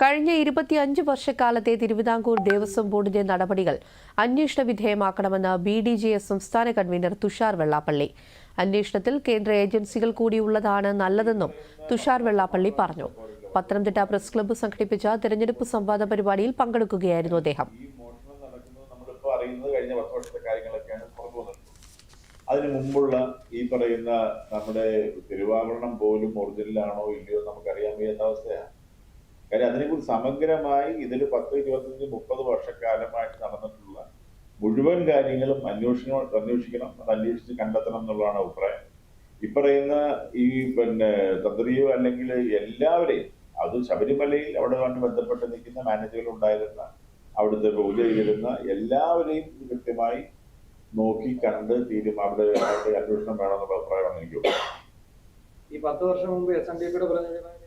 കഴിഞ്ഞ ഇരുപത്തിയഞ്ച് വർഷക്കാലത്തെ തിരുവിതാംകൂർ ദേവസ്വം ബോർഡിന്റെ നടപടികൾ അന്വേഷണ വിധേയമാക്കണമെന്ന് ബി ഡി ജെ എസ് സംസ്ഥാന കൺവീനർ തുഷാർ വെള്ളാപ്പള്ളി. അന്വേഷണത്തിൽ കേന്ദ്ര ഏജൻസികൾ കൂടിയുള്ളതാണ് നല്ലതെന്നും തുഷാർ വെള്ളാപ്പള്ളി പറഞ്ഞു. പത്തനംതിട്ട പ്രസ് ക്ലബ്ബ് സംഘടിപ്പിച്ച തെരഞ്ഞെടുപ്പ് സംവാദ പരിപാടിയിൽ പങ്കെടുക്കുകയായിരുന്നു അദ്ദേഹം. അതിന് മുമ്പുള്ള ഈ പറയുന്ന നമ്മുടെ തിരുവാഭരണം പോലും ഒറിജിനലാണോ ഇല്ലയോ നമുക്കറിയാൻ വയ്യാത്ത അവസ്ഥയാണ്. കാര്യം അതിനെക്കുറിച്ച് സമഗ്രമായി ഇതിൽ പത്ത് ഇരുപത്തഞ്ച് മുപ്പത് വർഷക്കാലമായിട്ട് നടന്നിട്ടുള്ള മുഴുവൻ കാര്യങ്ങളും അന്വേഷണം അന്വേഷിക്കണം അത് അന്വേഷിച്ച് കണ്ടെത്തണം എന്നുള്ളതാണ് അഭിപ്രായം. ഈ പറയുന്ന ഈ പിന്നെ തന്ത്രിയോ അല്ലെങ്കിൽ എല്ലാവരെയും അത് ശബരിമലയിൽ അവിടെ ബന്ധപ്പെട്ട് നിൽക്കുന്ന മാനേജറുകൾ ഉണ്ടായിരുന്ന അവിടുത്തെ പൂജ ചെയ്തിരുന്ന എല്ലാവരെയും കൃത്യമായി നോക്കി കണ്ട് തീരുമാനം അവിടെ അന്വേഷണം വേണമെന്നുള്ള അഭിപ്രായമാണ് എനിക്ക് ഈ പത്ത് വർഷം മുമ്പ് എസ് എൻ ഡി പിയുടെ പ്രതിനിധികളെ